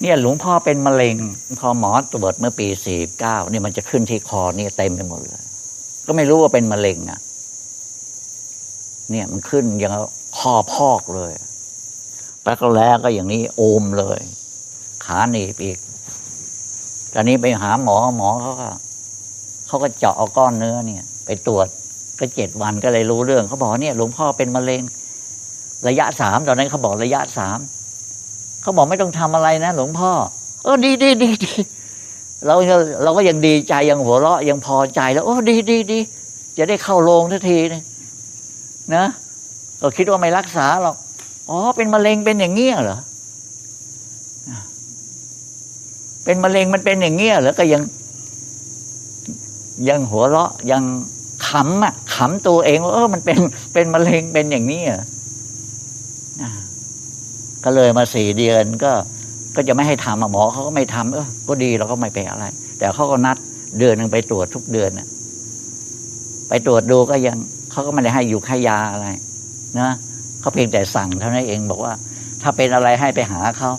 เนี่ยหลวงพ่อเป็นมะเร็ง พอหมอตรวจเมื่อปีสี่เก้านี่มันจะขึ้นที่คอเนี่ยเต็มไปหมดเลย ก็ไม่รู้ว่าเป็นมะเร็งอะ เนี่ยมันขึ้นอย่างคอพอกเลยแล้วก็แล้วก็อย่างนี้โอมเลย ขาหนีบอีกตอนนี้ไปหาหมอหมอเขาก็เขาก็เจาะเอาก้อนเนื้อเนี่ย ไปตรวจก็เจ็ดวันก็เลยรู้เรื่องเขาบอกเนี่ยหลวงพ่อเป็นมะเร็ง ระยะสามตอนนั้นเขาบอกระยะสาม เขาบอกไม่ต้องทำอะไรนะ หลวงพ่อ เออดีดีดีดีเราเราก็ยังดีใจยังหัวเราะยังพอใจแล้ว โอ้ดีดีดีจะได้เข้าโรงทันทีนึงนะก็คิดว่าไม่รักษาหรอกอ๋อเป็นมะเร็งเป็นอย่างเงี้ยเหรอเป็นมะเร็งมันเป็นอย่างเงี้ยเหรอก็ยัง ยังหัวเราะยังขำอะขำตัวเองว่าเออมันเป็นเป็นมะเร็งเป็นอย่างนี้เหรออ่า ก็เลยมาสี่เดือนก็ก็จะไม่ให้ทำหมอเขาก็ไม่ทำเออก็ดีเราก็ไม่ไปอะไร แต่เขาก็นัดเดือนหนึ่งไปตรวจทุกเดือนน่ะไปตรวจดูก็ยังเขาก็ไม่ได้ให้อยู่ให้ยาอะไรนะเขาเพียงแต่สั่งเท่านั้นเองบอกว่า ถ้าเป็นอะไรให้ไปหาเขา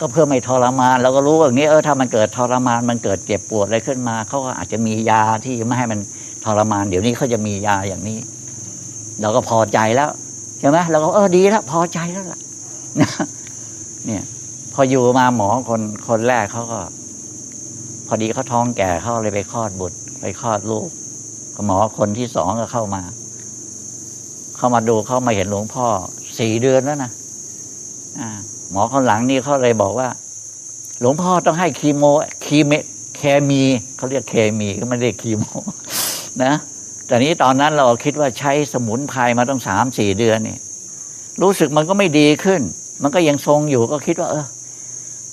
ก็เพื่อไม่ทรมานเราก็รู้ว่าอย่างนี้เออถ้ามันเกิดทรมานมันเกิดเจ็บปวดอะไรขึ้นมาเขาก็อาจจะมียาที่ไม่ให้มันทรมาน เดี๋ยวนี้เขาจะมียาอย่างนี้ เราก็พอใจแล้วใช่ไหมเราก็เออดีแล้วพอใจแล้วล่ะ เนี่ยพออยู่มาหมอคนคนแรกเขาก็ พอดีเขาท้องแก่เขาเลยไปคลอดบุตร ไปคลอดลูกหมอคนที่สองก็เข้ามา เข้ามาดูเขามาเห็นหลวงพ่อสี่เดือนแล้วนะอ่า หมอคนหลังนี่เขาเลยบอกว่า หลวงพ่อต้องให้คีโมคีเมเคมีเขาเรียกเคมีก็ไม่ได้คีโม นะแต่นี้ตอนนั้นเราคิดว่าใช้สมุนไพรมาต้องสามสี่เดือนนี่รู้สึกมันก็ไม่ดีขึ้น มันก็ยังทรงอยู่ก็คิดว่า เออ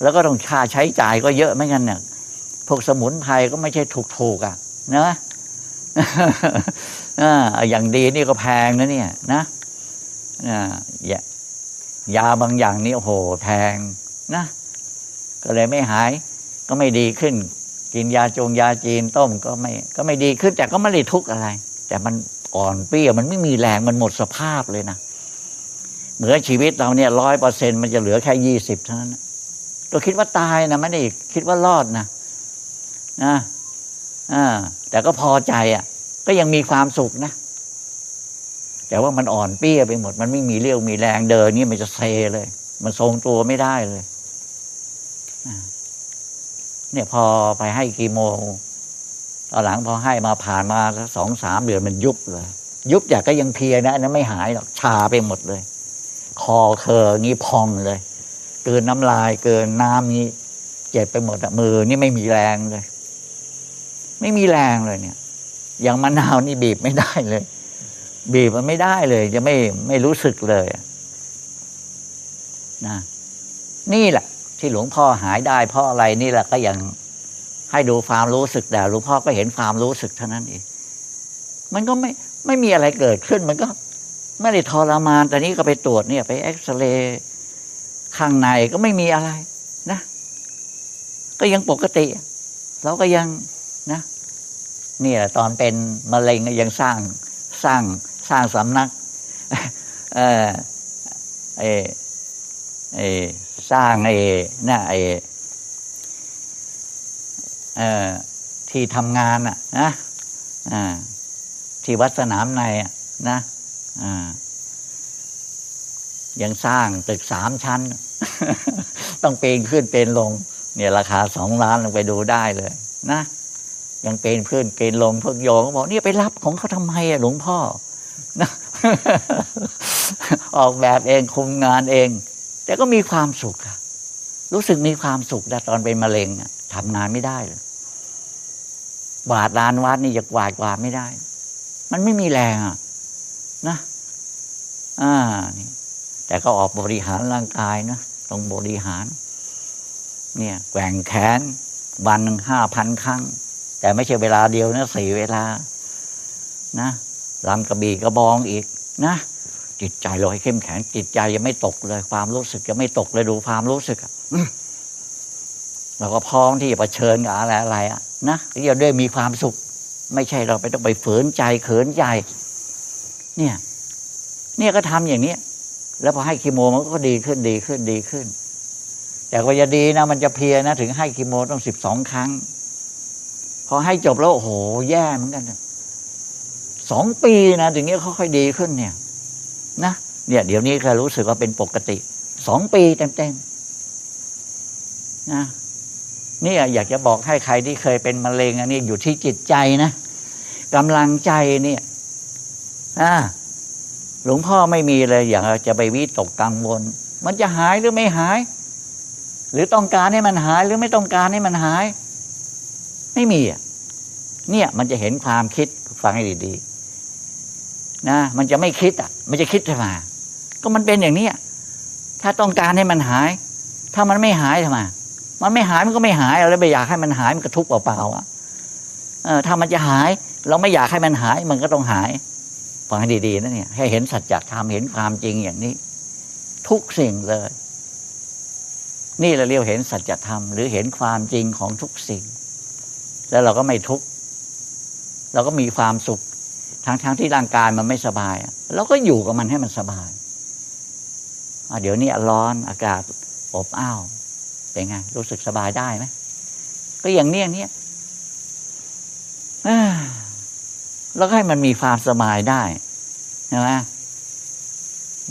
แล้วก็ต้องค่าใช้จ่ายก็เยอะไม่งั้นเนี่ยพวกสมุนไพรก็ไม่ใช่ถูกๆอะนะอ่าอย่างดีนี่ก็แพงนะเนี่ย นะอยายาบางอย่างนี่โอ้โหแพงนะก็เลยไม่หาย ก็ไม่ดีขึ้น กินยาจงยาจีนต้มก็ไม่ ก็ไม่ดีขึ้น แต่ก็ไม่ได้ทุกข์อะไร แต่มันอ่อนเปรี้ยมันไม่มีแรงมันหมดสภาพเลยนะ เหมือนชีวิตเราเนี่ยร้อยเปอร์เซ็นมันจะเหลือแค่ยี่สิบเท่านั้นนะตัวคิดว่าตายนะไม่ได้คิดว่ารอดนะนะอ่าแต่ก็พอใจอะ ก็ยังมีความสุขนะ แต่ว่ามันอ่อนเปี้ยไปหมด มันไม่มีเรี่ยวมีแรงเดินนี่มันจะเซเลย มันทรงตัวไม่ได้เลยเนี่ยพอไปให้กีโมตอนหลังพอให้มาผ่านมาสองสามเดือนมันยุบเลย ยุบอยากก็ยังเพียนะนนั้นไม่หายหรอกชาไปหมดเลย คอเคองี้พองเลยเกินน้ำลายเกินน้ำนี้เจ็บไปหมดอะมือนี่ไม่มีแรงเลย ไม่มีแรงเลยเนี่ย อย่างมะนาวนี่บีบไม่ได้เลย บีบมันไม่ได้เลย จะไม่ไม่รู้สึกเลยนะนี่แหละ ที่หลวงพ่อหายได้เพราะอะไรนี่แหละก็ยังให้ดูความรู้สึกแต่หลวงพ่อก็เห็นความรู้สึกเท่านั้นเองมันก็ไม่ไม่มีอะไรเกิดขึ้น มันก็ ไม่ได้ทรมาน แต่นี้ก็ไปตรวจเนี่ย ไปเอ็กซเรย์ข้างในก็ไม่มีอะไรนะ ก็ยังปกติ เราก็ยังนะนี่ยตอนเป็นมะเร็งยังสร้างสร้างสร้างสำนัก เออเออเอสร้างไอ้น่ะไอ้เออที่ทำงานอะนะอ่าที่วัดสนามในอะนะ ยังสร้างตึกสามชั้น ต้องเปีนขึ้นเป็นลง เนี่ยราคาสองล้านลงไปดูได้เลยนะยังเป็นขึ้นเป็นลงพวกโยมบอกเนี่ยไปรับของเขาทำไมอะหลวงพ่อนะออกแบบเองคุมงานเอง แต่ก็มีความสุขอะรู้สึกมีความสุขแต่ตอนเป็นมะเร็งทำงานไม่ได้เลยบาดลานวัดนี่จะกวาดกวาดไม่ได้ มันไม่มีแรงอะ นะ อ่านี่แต่ก็ออกบริหารร่างกายนะต้องบริหาร เนี่ยแกว่งแขนวันหนึ่งห้าพันครั้ง แต่ไม่ใช่เวลาเดียวนะสี่เวลา นะลำกระบี่กระบองอีกนะจิตใจเราให้เข้มแข็งจิตใจยังไม่ตกเลย ความรู้สึกยังไม่ตกเลยดูความรู้สึกเราก็พร้อมที่จะเผชิญกับอะไรอะไรอะนะที่จะได้มีความสุข ไม่ใช่เราไปต้องไปฝืนใจเขินใจ เนี่ย เนี่ยก็ทำอย่างเนี้ยแล้วพอให้คีโมมันก็ดีขึ้นดีขึ้นดีขึ้น แต่ก็จะดีนะ มันจะเพียนะ ถึงให้คีโมต้องสิบสองครั้ง พอให้จบแล้วโอ้โหแย่เหมือนกันสองปีนะถึงนี้ค่อยๆดีขึ้นเนี่ย นะเนี่ย เดี๋ยวนี้ก็รู้สึกว่าเป็นปกติสองปีเต็มๆนะเนี่ยอยากจะบอกให้ใครที่เคยเป็นมะเร็งอันนี้อยู่ที่จิตใจนะกำลังใจเนี่ย อ่าหลวงพ่อไม่มีเลยอยากจะไปวิตกกังวล มันจะหายหรือไม่หาย หรือต้องการให้มันหายหรือไม่ต้องการให้มันหาย ไม่มีอะเนี่ยมันจะเห็นความคิดฟังให้ดีๆนะมันจะไม่คิดอะ มันจะคิดขึ้นมก็มันเป็นอย่างเนี้ยถ้าต้องการให้มันหาย ถ้ามันไม่หายทำไมมันไม่หายมันก็ไม่หายแล้วไม่อยากให้มันหายมันก็ทุกข์เปล่าๆอะเออถ้ามันจะหาย เราไม่อยากให้มันหายมันก็ต้องหาย ฟังให้ดีๆนะเนี่ย ให้เห็นสัจธรรมเห็นความจริงอย่างนี้ ทุกสิ่งเลย นี่เราเรียกเห็นสัจธรรม หรือเห็นความจริงของทุกสิ่ง แล้วเราก็ไม่ทุกข์เราก็มีความสุขทั้งๆที่ร่างกายมันไม่สบายเราก็อยู่กับมันให้มันสบายเดี๋ยวนี้ร้อนอากาศอบอ้าวเป็นไงรู้สึกสบายได้ไหมก็อย่างเนี้ยเนี้ยอ่า แล้วก็ให้มันมีความสบายได้ใช่ไหม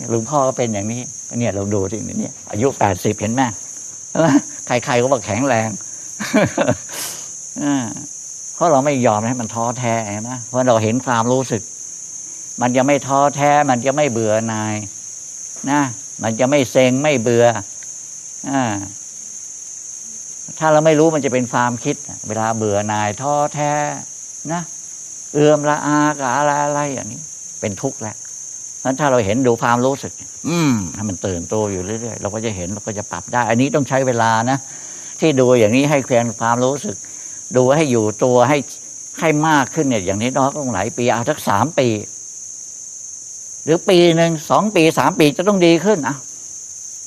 หลวงพ่อก็เป็นอย่างนี้เนี่ยเราดูที่เนี่ยอายุแปดสิบเห็นไหมใช่ไหมใครๆก็บอกแข็งแรงเพราะเราไม่ยอมให้มันท้อแท้ใช่ไหมเพราะเราเห็นความรู้สึก มันจะไม่ท้อแท้ มันจะไม่เบื่อนายนะ มันจะไม่เซ็งไม่เบื่ออถ้าเราไม่รู้มันจะเป็นความคิด เวลาเบื่อนายท้อแท้นะ เอื่อมละอากับอะไรอะไรอย่างนี้ เป็นทุกข์แล้วนั้นถ้าเราเห็นดูความรู้สึก อืมให้มันตื่นตัวอยู่เรื่อยๆเราก็จะเห็นเราก็จะปรับได้ อันนี้ต้องใช้เวลานะที่ดูอย่างนี้ให้เคลียร์ความรู้สึก ดูให้อยู่ตัวให้ให้มากขึ้นเนี่ย อย่างนี้น้อยก็ต้องหลายปีเอาสักสามปี หรือปีหนึ่งสองปีสามปีจะต้องดีขึ้นอะ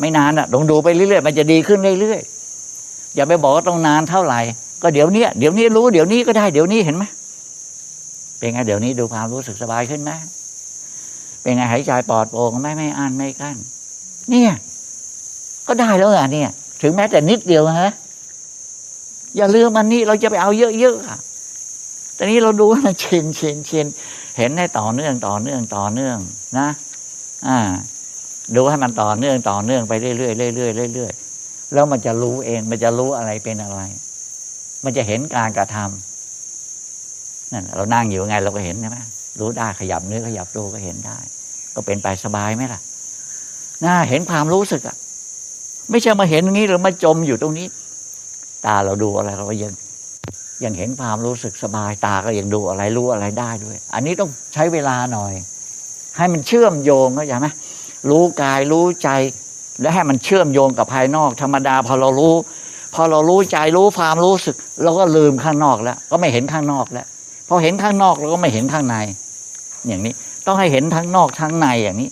ไม่นานอะลองดูไปเรื่อยๆมันจะดีขึ้นเรื่อยๆอย่าไปบอกว่าต้องนานเท่าไหร่ ก็เดี๋ยวเนี้ยเดี๋ยวนี้รู้เดี๋ยวนี้ก็ได้เดี๋ยวนี้เห็นไหม เป็นไงเดี๋ยวนี้ดูความรู้สึกสบายขึ้นไหมเป็นไงหายใจปลอดโปร่งไหม่ไม่อันไม่กั้นเนี่ย ก็ได้แล้วอะเนี่ย ถึงแม้แต่นิดเดียวฮะอย่าลืมอันนี้เราจะไปเอาเยอะๆอะแต่นี้เราดูว่ามันเชนเชนเชนเห็นให้ต่อเนื่องต่อเนื่องต่อเนื่อง นะ อ่า ดูให้มันต่อเนื่องต่อเนื่องไปเรื่อยๆเรื่อยๆเรื่อยๆแล้วมันจะรู้เอง มันจะรู้อะไรเป็นอะไร มันจะเห็นการกระทำ นั่นเรานั่งอยู่ไงเราก็เห็นใช่ไหมรู้ได้ขยับเนื้อขยับตัวก็เห็นได้ ก็เป็นไปสบายไหมล่ะน่าเห็นความรู้สึกอะ ไม่ใช่มาเห็นอย่างนี้หรือมาจมอยู่ตรงนี้ ตาเราดูอะไรเราก็ยัง ยังเห็นความรู้สึกสบายตาก็ยังดูอะไรรู้อะไรได้ด้วย อันนี้ต้องใช้เวลาหน่อย ให้มันเชื่อมโยงเข้าใจไหมรู้กายรู้ใจ และให้มันเชื่อมโยงกับภายนอก ธรรมดาพอเรารู้ พอเรารู้ใจรู้ความรู้สึก เราก็ลืมข้างนอกแล้ว ก็ไม่เห็นข้างนอกแล้ว พอเห็นข้างนอกเราก็ไม่เห็นข้างใน อย่างนี้ ต้องให้เห็นทั้งนอกทั้งในอย่างนี้